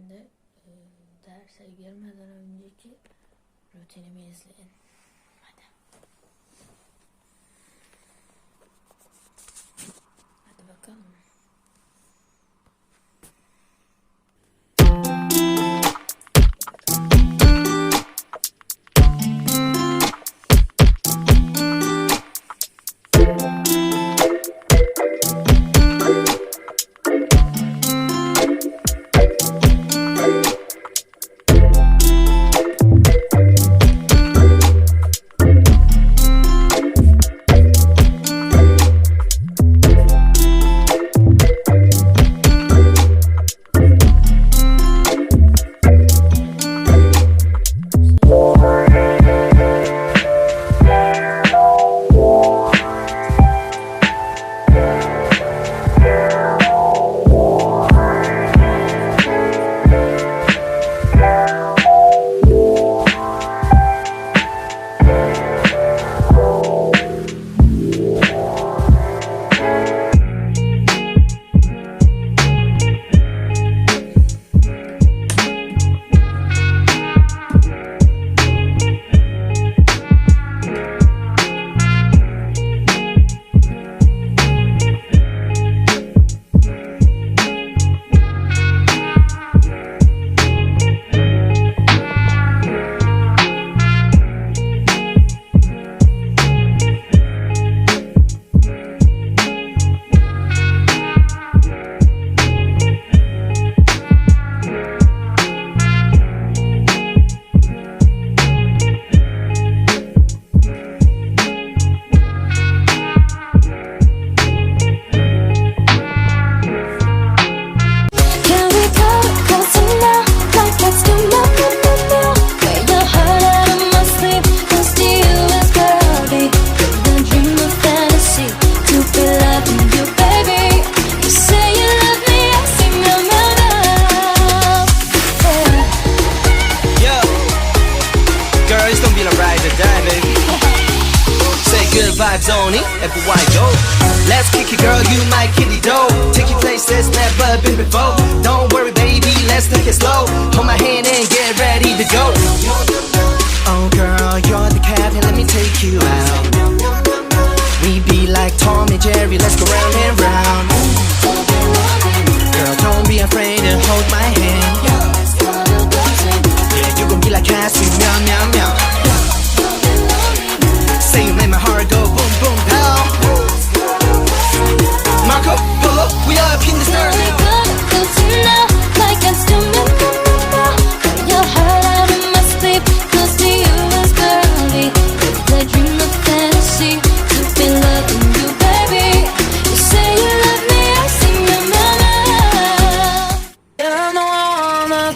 içerisinde e, derse girmeden önceki rutinimi izleyin. Hadi. Hadi bakalım.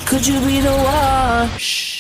could you be the one? Shh.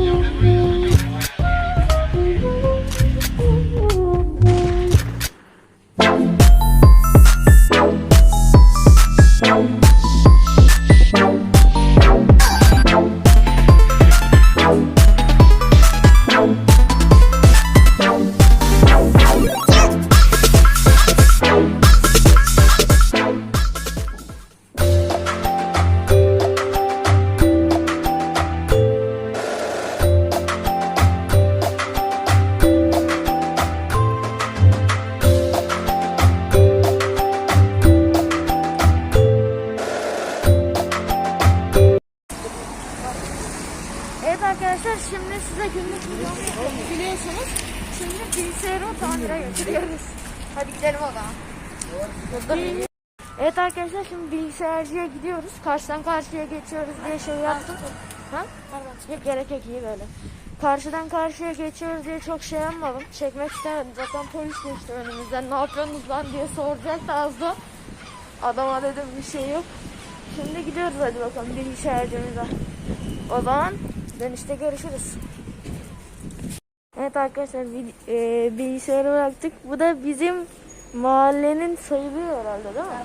Senhor. bilgisayarı o tamire götürüyoruz. Hadi gidelim o Evet arkadaşlar şimdi bilgisayarcıya gidiyoruz. Karşıdan karşıya geçiyoruz diye şey yaptım. Ha? Hep gerek yok iyi böyle. Karşıdan karşıya geçiyoruz diye çok şey yapmadım. Çekmek istemedim. Zaten polis geçti önümüzden. Ne yapıyorsunuz lan diye soracak da az da. Adama dedim bir şey yok. Şimdi gidiyoruz hadi bakalım bilgisayarcımıza. O zaman dönüşte görüşürüz. Evet arkadaşlar e, bilgisayarı bıraktık. Bu da bizim mahallenin sayılıyor herhalde değil mi?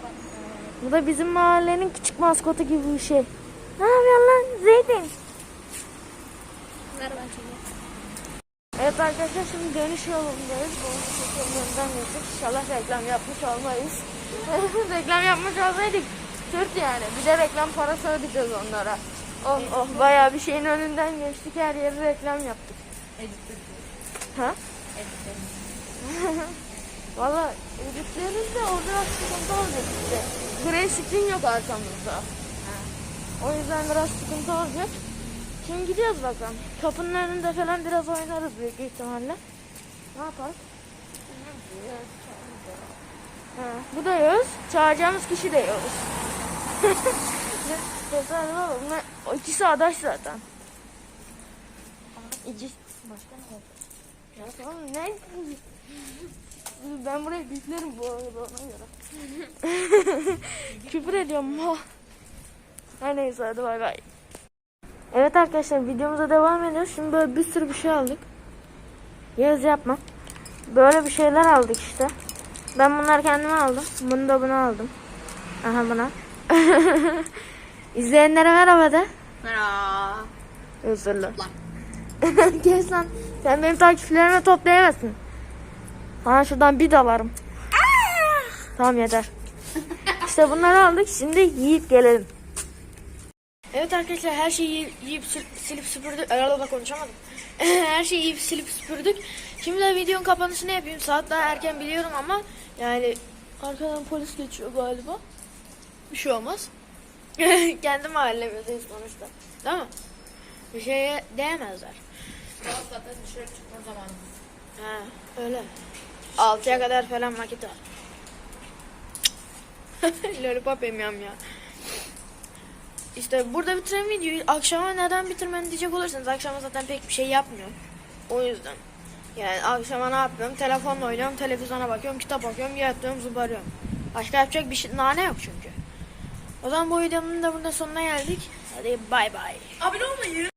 Bu da bizim mahallenin küçük maskotu gibi bir şey. Ne yapıyorsun lan Zeytin? Evet arkadaşlar şimdi dönüş yolundayız. Bu yolundan geçtik. İnşallah reklam yapmış olmayız. reklam yapmış olsaydık Türk yani. Bir de reklam parası ödeyeceğiz onlara. Oh oh bayağı bir şeyin önünden geçtik. Her yere reklam yaptık. Ha? Valla editleriz de o biraz sıkıntı olacak işte. Grey screen yok arkamızda. O yüzden biraz sıkıntı olacak. Şimdi gidiyoruz bakalım. Kapının önünde falan biraz oynarız büyük ihtimalle. Ne yaparız? Ha, bu da Yağız. Çağıracağımız kişi de Yağız. Bunlar, ikisi adaş zaten. İki... Başka ne oldu? Ya tamam ne? Ben burayı biplerim bu arada ona göre. Küfür ediyorum ha. Her neyse hadi bay bay. Evet arkadaşlar videomuza devam ediyoruz. Şimdi böyle bir sürü bir şey aldık. Yaz yapma. Böyle bir şeyler aldık işte. Ben bunları kendime aldım. Bunu da buna aldım. Aha buna. İzleyenlere merhaba de. Merhaba. Özür dilerim. Lan. Sen benim takipçilerimi toplayamazsın. Sana şuradan bir dalarım. tamam yeter. İşte bunları aldık. Şimdi yiyip gelelim. Evet arkadaşlar her şeyi yiyip, yiyip sil- silip süpürdük. Arada konuşamadım. her şeyi yiyip silip süpürdük. Şimdi de videonun kapanışını yapayım. Saat daha erken biliyorum ama yani arkadan polis geçiyor galiba. Bir şey olmaz. Kendi mahallemizdeyiz sonuçta. Değil mi? Bir şeye değmezler. Çıkma zamanı. Ha, öyle. 6'ya kadar falan vakit var. Lollipop yemiyorum ya. İşte burada bitiren videoyu akşama neden bitirmeni diyecek olursanız akşama zaten pek bir şey yapmıyorum. O yüzden. Yani akşama ne yapıyorum? Telefonla oynuyorum, televizyona bakıyorum, kitap okuyorum, yatıyorum, zıbarıyorum. Başka yapacak bir şey, nane yok çünkü. O zaman bu videomun da burada sonuna geldik. Hadi bay bay. Abone olmayı.